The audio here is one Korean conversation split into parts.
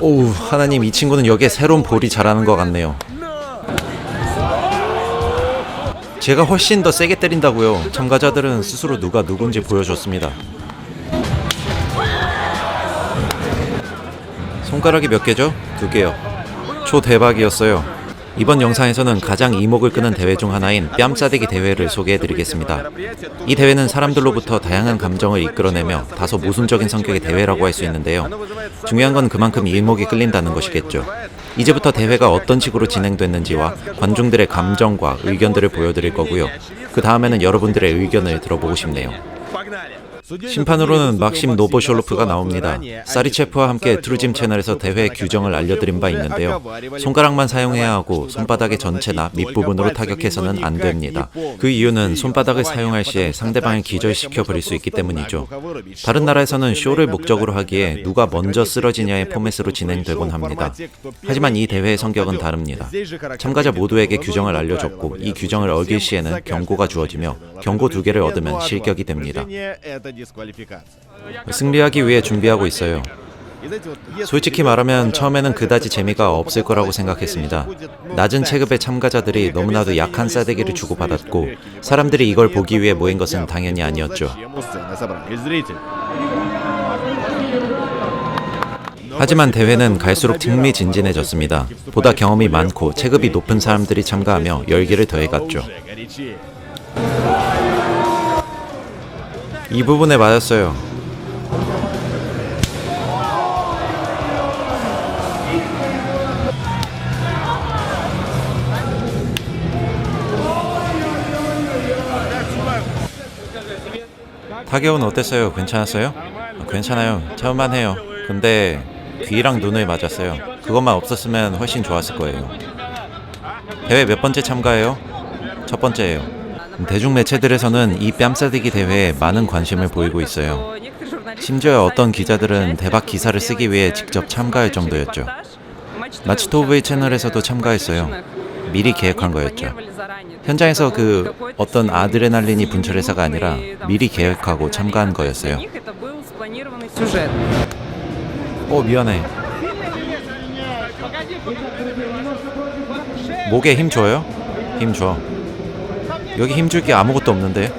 오우 하나님 이 친구는 여기에 새로운 볼이 자라는 것 같네요. 제가 훨씬 더 세게 때린다고요. 참가자들은 스스로 누가 누군지 보여줬습니다. 손가락이 몇 개죠? 두 개요. 초대박이었어요 이번 영상에서는 가장 이목을 끄는 대회 중 하나인 뺨싸대기 대회를 소개해드리겠습니다. 이 대회는 사람들로부터 다양한 감정을 이끌어내며 다소 모순적인 성격의 대회라고 할 수 있는데요. 중요한 건 그만큼 이목이 끌린다는 것이겠죠. 이제부터 대회가 어떤 식으로 진행됐는지와 관중들의 감정과 의견들을 보여드릴 거고요. 그 다음에는 여러분들의 의견을 들어보고 싶네요. 심판으로는 막심 노보쇼로프가 나옵니다. 사리체프와 함께 트루짐 채널에서 대회 규정을 알려드린 바 있는데요. 손가락만 사용해야 하고 손바닥의 전체나 밑부분으로 타격해서는 안 됩니다. 그 이유는 손바닥을 사용할 시에 상대방을 기절시켜 버릴 수 있기 때문이죠. 다른 나라에서는 쇼를 목적으로 하기에 누가 먼저 쓰러지냐의 포맷으로 진행되곤 합니다. 하지만 이 대회의 성격은 다릅니다. 참가자 모두에게 규정을 알려줬고 이 규정을 어길 시에는 경고가 주어지며 경고 두 개를 얻으면 실격이 됩니다. 승리하기 위해 준비하고 있어요. 솔직히 말하면 처음에는 그다지 재미가 없을 거라고 생각했습니다. 낮은 체급의 참가자들이 너무나도 약한 싸대기를 주고받았고 사람들이 이걸 보기 위해 모인 것은 당연히 아니었죠. 하지만 대회는 갈수록 흥미진진해졌습니다. 보다 경험이 많고 체급이 높은 사람들이 참가하며 열기를 더해갔죠. 이 부분에 맞았어요. 타격은 어땠어요? 괜찮았어요? 아, 괜찮아요. 참만 해요. 근데 귀랑 눈을 맞았어요. 그것만 없었으면 훨씬 좋았을 거예요. 대회 몇 번째 참가해요? 첫 번째예요. 대중 매체들에서는 이 뺨싸대기 대회에 많은 관심을 보이고 있어요. 심지어 어떤 기자들은 대박 기사를 쓰기 위해 직접 참가할 정도였죠. 마치토브의 채널에서도 참가했어요. 미리 계획한 거였죠. 현장에서 그 어떤 아드레날린이 분출해서가 아니라 미리 계획하고 참가한 거였어요. 어 미안해. 목에 힘 줘요? 힘 줘. 여기 힘줄 게 아무것도 없는데.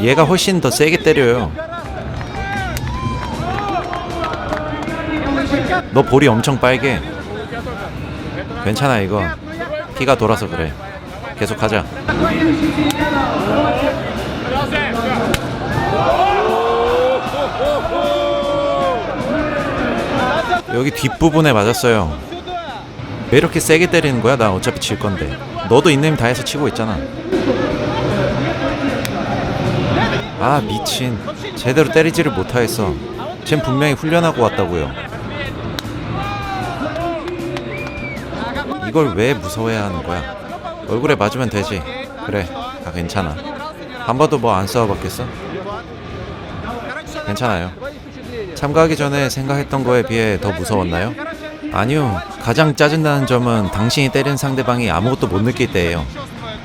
얘가 훨씬 더 세게 때려요. 너 볼이 엄청 빨개. 괜찮아 이거. 피가 돌아서 그래. 계속 하자. 여기 뒷부분에 맞았어요. 왜 이렇게 세게 때리는 거야? 나 어차피 질 건데. 너도 힘 다해서 치고 있잖아. 아 미친. 제대로 때리지를 못하겠어. 쟨 분명히 훈련하고 왔다고요. 이걸 왜 무서워해야 하는 거야? 얼굴에 맞으면 되지. 그래, 다 괜찮아. 한 번도 뭐 안 싸워봤겠어? 괜찮아요. 참가하기 전에 생각했던 거에 비해 더 무서웠나요? 아니요. 가장 짜증나는 점은 당신이 때린 상대방이 아무것도 못 느낄 때예요.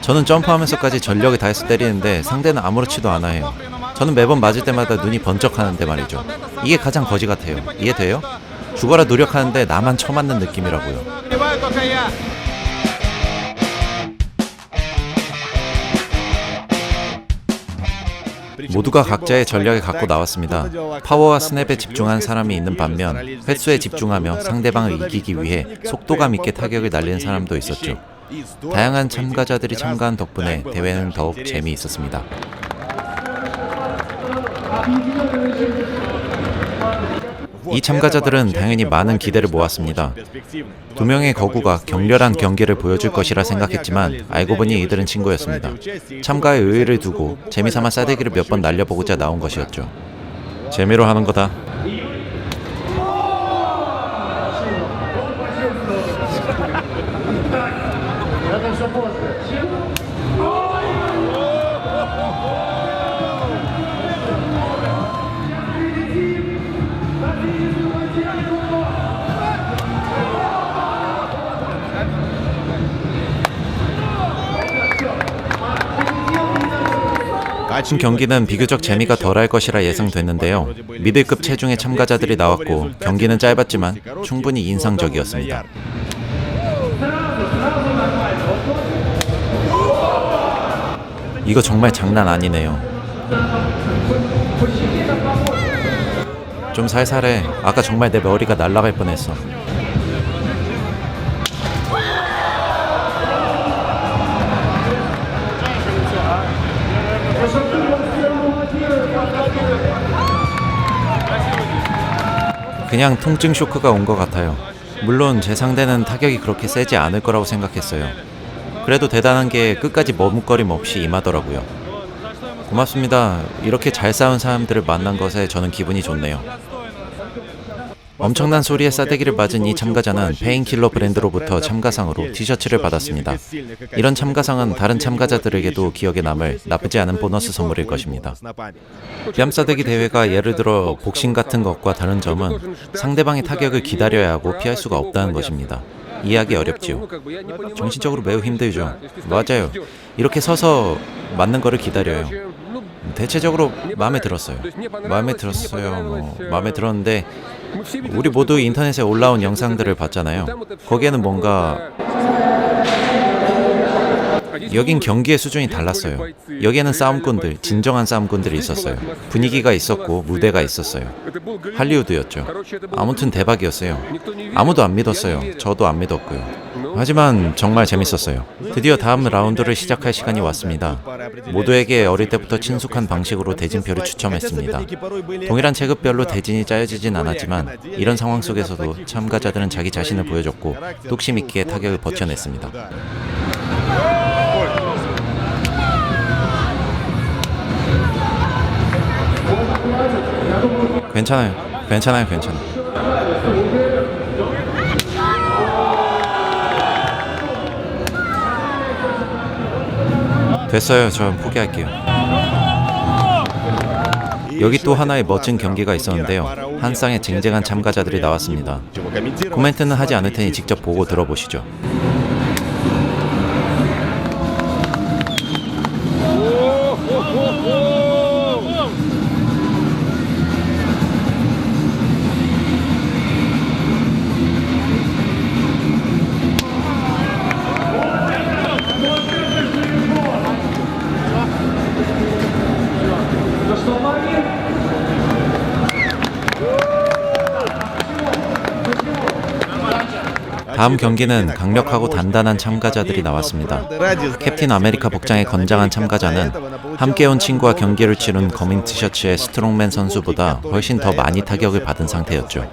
저는 점프하면서까지 전력을 다해서 때리는데 상대는 아무렇지도 않아요. 저는 매번 맞을 때마다 눈이 번쩍하는데 말이죠. 이게 가장 거지 같아요. 이해돼요? 죽어라 노력하는데 나만 처맞는 느낌이라고요. 모두가 각자의 전략을 갖고 나왔습니다. 파워와 스냅에 집중한 사람이 있는 반면 횟수에 집중하며 상대방을 이기기 위해 속도감 있게 타격을 날리는 사람도 있었죠. 다양한 참가자들이 참가한 덕분에 대회는 더욱 재미있었습니다. 이 참가자들은 당연히 많은 기대를 모았습니다. 두 명의 거구가 격렬한 경기를 보여줄 것이라 생각했지만 알고 보니 이들은 친구였습니다. 참가에 의의를 두고 재미삼아 싸대기를 몇 번 날려보고자 나온 것이었죠. 재미로 하는 거다. 큰 경기는 비교적 재미가 덜할 것이라 예상됐는데요. 미들급 체중의 참가자들이 나왔고 경기는 짧았지만 충분히 인상적이었습니다. 이거 정말 장난 아니네요. 좀 살살해. 아까 정말 내 머리가 날아갈 뻔했어. 그냥 통증 쇼크가 온 것 같아요. 물론 제 상대는 타격이 그렇게 세지 않을 거라고 생각했어요. 그래도 대단한 게 끝까지 머뭇거림 없이 임하더라고요. 고맙습니다. 이렇게 잘 싸운 사람들을 만난 것에 저는 기분이 좋네요. 엄청난 소리에 싸대기를 맞은 이 참가자는 페인킬러 브랜드로부터 참가상으로 티셔츠를 받았습니다. 이런 참가상은 다른 참가자들에게도 기억에 남을 나쁘지 않은 보너스 선물일 것입니다. 뺨 싸대기 대회가 예를 들어 복싱 같은 것과 다른 점은 상대방의 타격을 기다려야 하고 피할 수가 없다는 것입니다. 이해하기 어렵지요. 정신적으로 매우 힘들죠. 맞아요. 이렇게 서서 맞는 거를 기다려요. 대체적으로 마음에 들었어요. 마음에 들었어요. 뭐 마음에 들었는데 우리 모두 인터넷에 올라온 영상들을 봤잖아요. 거기에는 뭔가 여긴 경기의 수준이 달랐어요. 여기에는 싸움꾼들, 진정한 싸움꾼들이 있었어요. 분위기가 있었고 무대가 있었어요. 할리우드였죠. 아무튼 대박이었어요. 아무도 안 믿었어요. 저도 안 믿었고요. 하지만 정말 재밌었어요. 드디어 다음 라운드를 시작할 시간이 왔습니다. 모두에게 어릴 때부터 친숙한 방식으로 대진표를 추첨했습니다. 동일한 체급별로 대진이 짜여지진 않았지만 이런 상황 속에서도 참가자들은 자기 자신을 보여줬고 뚝심 있게 타격을 버텨냈습니다. 괜찮아요. 괜찮아요. 괜찮아요. 됐어요. 전 포기할게요. 여기 또 하나의 멋진 경기가 있었는데요. 한 쌍의 쟁쟁한 참가자들이 나왔습니다. 코멘트는 하지 않을 테니 직접 보고 들어보시죠. 다음 경기는 강력하고 단단한 참가자들이 나왔습니다. 캡틴 아메리카 복장의 건장한 참가자는 함께 온 친구와 경기를 치른 검은 티셔츠의 스트롱맨 선수보다 훨씬 더 많이 타격을 받은 상태였죠.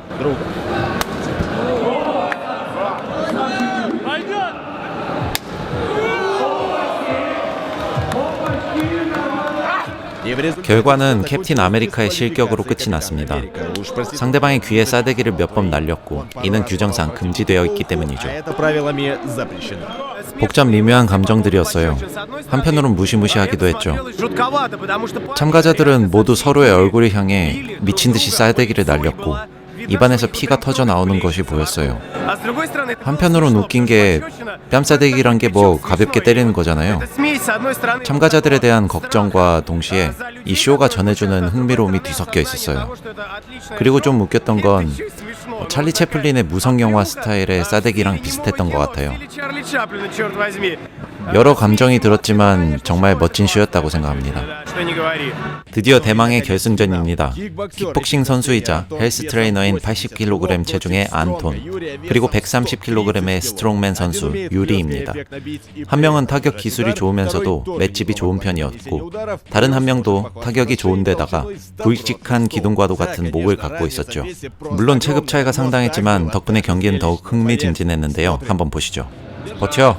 결과는 캡틴 아메리카의 실격으로 끝이 났습니다. 상대방의 귀에 싸대기를 몇 번 날렸고 이는 규정상 금지되어 있기 때문이죠. 복잡 미묘한 감정들이었어요. 한편으론 무시무시하기도 했죠. 참가자들은 모두 서로의 얼굴을 향해 미친 듯이 싸대기를 날렸고 입안에서 피가 터져 나오는 것이 보였어요. 한편으론 웃긴 게 뺨싸대기란 게 뭐 가볍게 때리는 거잖아요. 참가자들에 대한 걱정과 동시에 이 쇼가 전해주는 흥미로움이 뒤섞여 있었어요. 그리고 좀 웃겼던 건 찰리 채플린의 무성 영화 스타일의 싸대기랑 비슷했던 것 같아요. 여러 감정이 들었지만 정말 멋진 쇼였다고 생각합니다. 드디어 대망의 결승전입니다. 킥복싱 선수이자 헬스 트레이너인 80kg 체중의 안톤 그리고 130kg의 스트롱맨 선수 유리입니다. 한 명은 타격 기술이 좋으면서도 맷집이 좋은 편이었고 다른 한 명도 타격이 좋은데다가 굵직한 기둥과도 같은 목을 갖고 있었죠. 물론 체급 차이가 상당했지만 덕분에 경기는 더욱 흥미진진했는데요. 한번 보시죠. 버텨.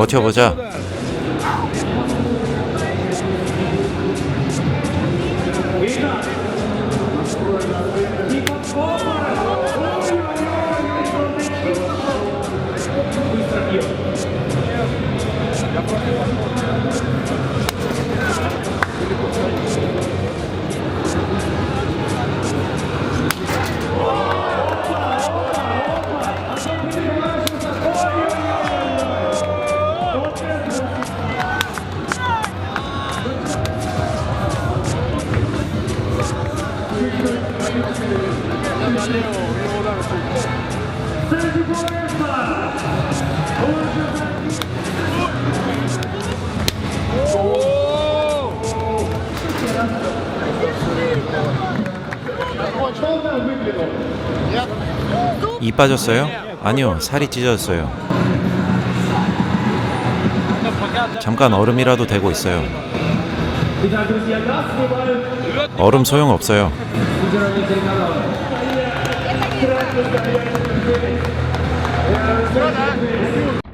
버텨보자. 이 빠졌어요? 아니요, 살이 찢어졌어요. 잠깐 얼음이라도 대고 있어요. 얼음 소용 없어요.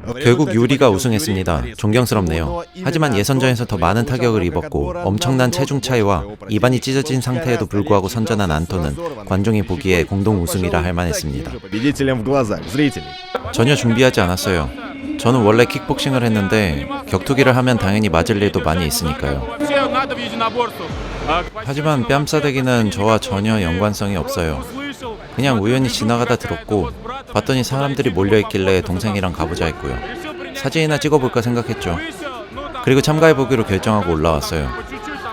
어, 결국 유리가 우승했습니다. 존경스럽네요. 하지만 예선전에서 더 많은 타격을 입었고 엄청난 체중 차이와 입안이 찢어진 상태에도 불구하고 선전한 안토는 관중이 보기에 공동 우승이라 할 만했습니다. 전혀 준비하지 않았어요. 저는 원래 킥복싱을 했는데 격투기를 하면 당연히 맞을 일도 많이 있으니까요. 하지만 뺨싸대기는 저와 전혀 연관성이 없어요. 그냥 우연히 지나가다 들었고 봤더니 사람들이 몰려있길래 동생이랑 가보자 했고요. 사진이나 찍어볼까 생각했죠. 그리고 참가해보기로 결정하고 올라왔어요.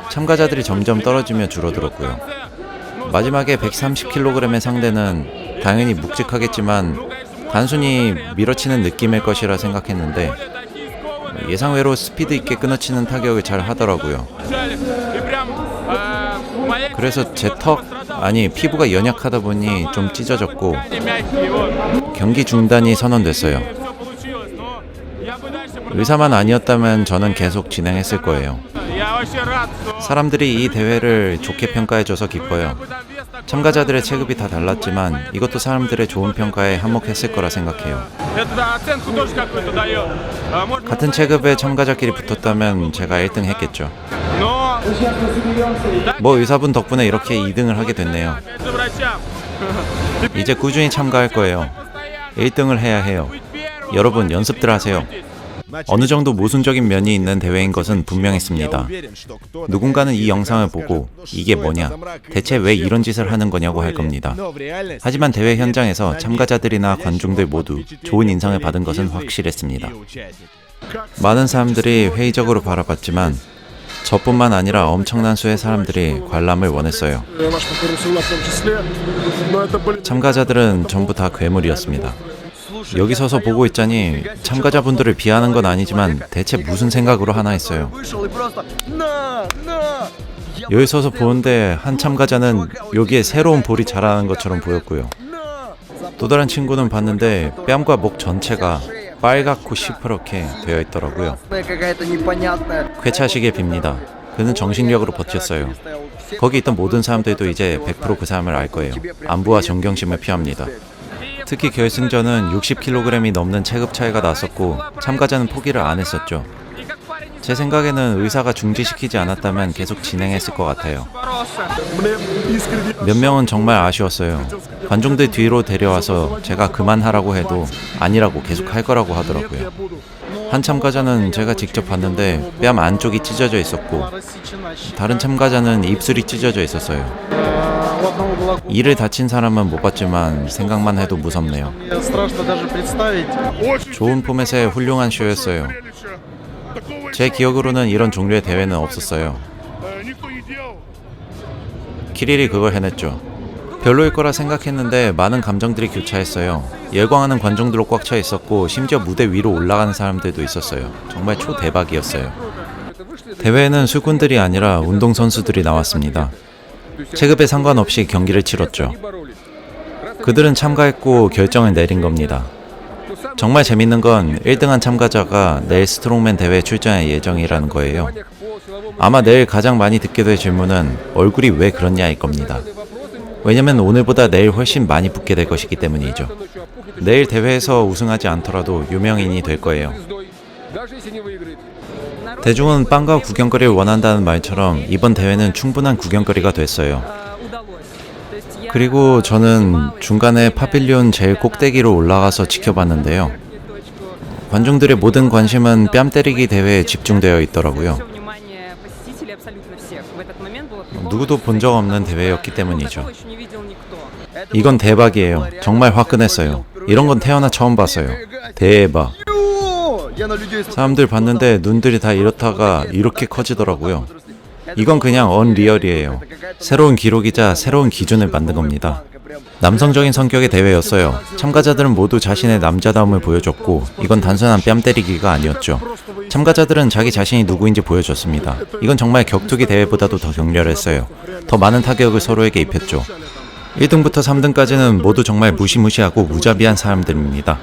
참가자들이 점점 떨어지며 줄어들었고요. 마지막에 130kg의 상대는 당연히 묵직하겠지만 단순히 밀어치는 느낌일 것이라 생각했는데 예상외로 스피드 있게 끊어치는 타격을 잘 하더라고요. 그래서 제 턱 아니 피부가 연약하다 보니 좀 찢어졌고 경기 중단이 선언됐어요. 의사만 아니었다면 저는 계속 진행했을 거예요. 사람들이 이 대회를 좋게 평가해줘서 기뻐요. 참가자들의 체급이 다 달랐지만 이것도 사람들의 좋은 평가에 한몫했을 거라 생각해요. 같은 체급의 참가자끼리 붙었다면 제가 1등 했겠죠. 뭐 의사분 덕분에 이렇게 2등을 하게 됐네요. 이제 꾸준히 참가할 거예요. 1등을 해야 해요. 여러분 연습들 하세요. 어느 정도 모순적인 면이 있는 대회인 것은 분명했습니다. 누군가는 이 영상을 보고 이게 뭐냐, 대체 왜 이런 짓을 하는 거냐고 할 겁니다. 하지만 대회 현장에서 참가자들이나 관중들 모두 좋은 인상을 받은 것은 확실했습니다. 많은 사람들이 회의적으로 바라봤지만 저뿐만 아니라 엄청난 수의 사람들이 관람을 원했어요. 참가자들은 전부 다 괴물이었습니다. 여기 서서 보고 있자니 참가자분들을 비하는 건 아니지만 대체 무슨 생각으로 하나 했어요. 여기 서서 보는데 한 참가자는 여기에 새로운 볼이 자라는 것처럼 보였고요. 또 다른 친구는 봤는데 뺨과 목 전체가 빨갛고 시퍼렇게 되어 있더라고요. 괴차시게 빕니다. 그는 정신력으로 버텼어요. 거기 있던 모든 사람들도 이제 100%그 사람을 알 거예요. 안부와 존경심을 피합니다. 특히 결승전은 60kg이 넘는 체급 차이가 났었고 참가자는 포기를 안 했었죠. 제 생각에는 의사가 중지시키지 않았다면 계속 진행했을 것 같아요. 몇 명은 정말 아쉬웠어요. 관중들 뒤로 데려와서 제가 그만하라고 해도 아니라고 계속 할 거라고 하더라고요. 한 참가자는 제가 직접 봤는데 뺨 안쪽이 찢어져 있었고 다른 참가자는 입술이 찢어져 있었어요. 이를 다친 사람은 못 봤지만 생각만 해도 무섭네요. 좋은 포맷의 훌륭한 쇼였어요. 제 기억으로는 이런 종류의 대회는 없었어요. 아, 키릴이 그걸 해냈죠. 별로일 거라 생각했는데 많은 감정들이 교차했어요. 열광하는 관중들로 꽉 차 있었고 심지어 무대 위로 올라가는 사람들도 있었어요. 정말 초대박이었어요. 대회에는 술꾼들이 아니라 운동선수들이 나왔습니다. 체급에 상관없이 경기를 치렀죠. 그들은 참가했고 결정을 내린 겁니다. 정말 재밌는 건 1등한 참가자가 내일 스트롱맨 대회에 출전할 예정이라는 거예요. 아마 내일 가장 많이 듣게 될 질문은 얼굴이 왜 그렇냐일 겁니다. 왜냐면 오늘보다 내일 훨씬 많이 붙게 될 것이기 때문이죠. 내일 대회에서 우승하지 않더라도 유명인이 될 거예요. 대중은 빵과 구경거리를 원한다는 말처럼 이번 대회는 충분한 구경거리가 됐어요. 그리고 저는 중간에 파빌리온 제일 꼭대기로 올라가서 지켜봤는데요. 관중들의 모든 관심은 뺨 때리기 대회에 집중되어 있더라고요. 누구도 본 적 없는 대회였기 때문이죠. 이건 대박이에요. 정말 화끈했어요. 이런 건 태어나 처음 봤어요. 대박. 사람들 봤는데 눈들이 다 이렇다가 이렇게 커지더라고요. 이건 그냥 언리얼이에요. 새로운 기록이자 새로운 기준을 만든 겁니다. 남성적인 성격의 대회였어요. 참가자들은 모두 자신의 남자다움을 보여줬고, 이건 단순한 뺨 때리기가 아니었죠. 참가자들은 자기 자신이 누구인지 보여줬습니다. 이건 정말 격투기 대회보다도 더 격렬했어요. 더 많은 타격을 서로에게 입혔죠. 1등부터 3등까지는 모두 정말 무시무시하고 무자비한 사람들입니다.